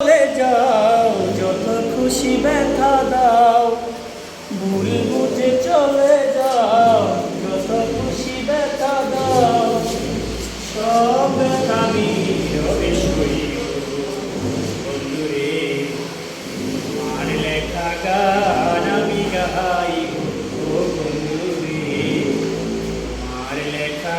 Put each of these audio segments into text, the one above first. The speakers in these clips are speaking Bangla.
চলে যাও, যত খুশি ব্যথা দাও। ভুল বুঝে চলে যাও, যত খুশি ব্যথা দাও। সব আমি গান আমার লেখা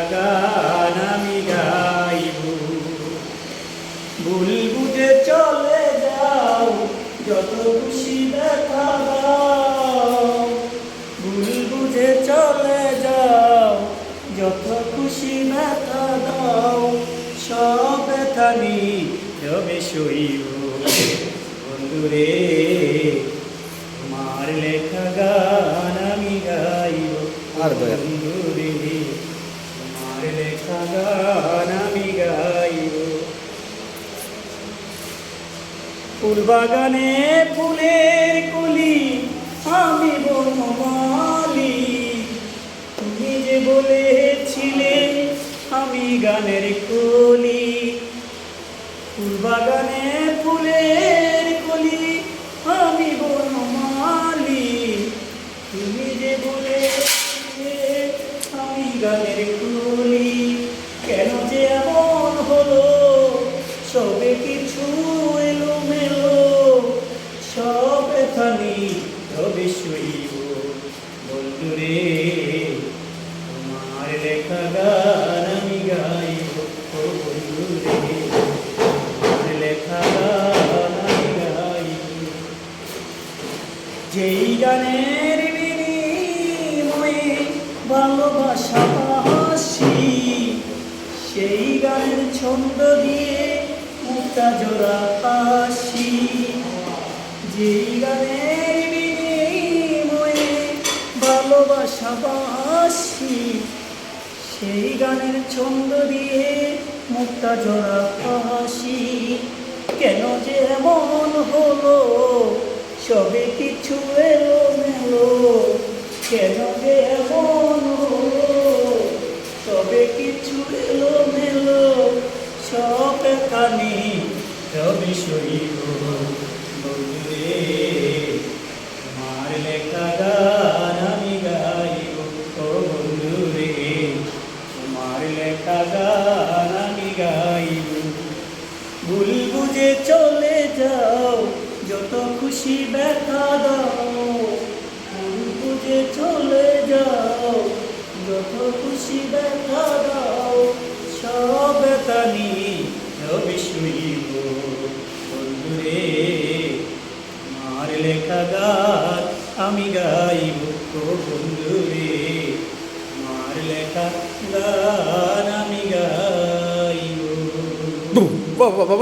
বুঝে চলে যাও যত খুশি ব্যথা দাও সব ব্যথা নি রবে সইব বন্ধুরে তোমার লেখা গান আমি গাইব। আর। বন্ধুরে তোমার লেখা গান আমি গাইব। ফুলবাগানে ফুলের কলি আমি বনমালি। তুমি যে বলেছিলে আমি গানের কলি তোমার লেখা গান আমি গাইব ও বন্ধুরে তোমার লেখা গান আমি গাইব যেই গানের বিনিময়ে ভালোবাসা হাসি সেই গানের ছন্দ দিয়ে মুক্তা জোড়া হাসি যেই গানের বিনিময়ে ভালোবাসা বাসি সেই গানের ছন্দ দিয়ে মুক্তা জোড়া হাসি। কেন যে এমন হলো, সবে কিছু এলো মেলো কেন যে এমন হলো, সবে কিছু এলো মেলো সব কানি রবি শরীর বন্ধুরে লেখা গান গাইব ভুল বুঝে চলে যাও, যত খুশি ব্যথা দাও। ভুল বুঝে চলে যাও, যত খুশি ব্যথা দাও। সব ব্যথা নিয়ে রবি শুইব বন্ধুরে আমার লেখা গান আমি গাইব বন্ধুরে। আমার লেখা গান আমি গাইব বাবা বাবা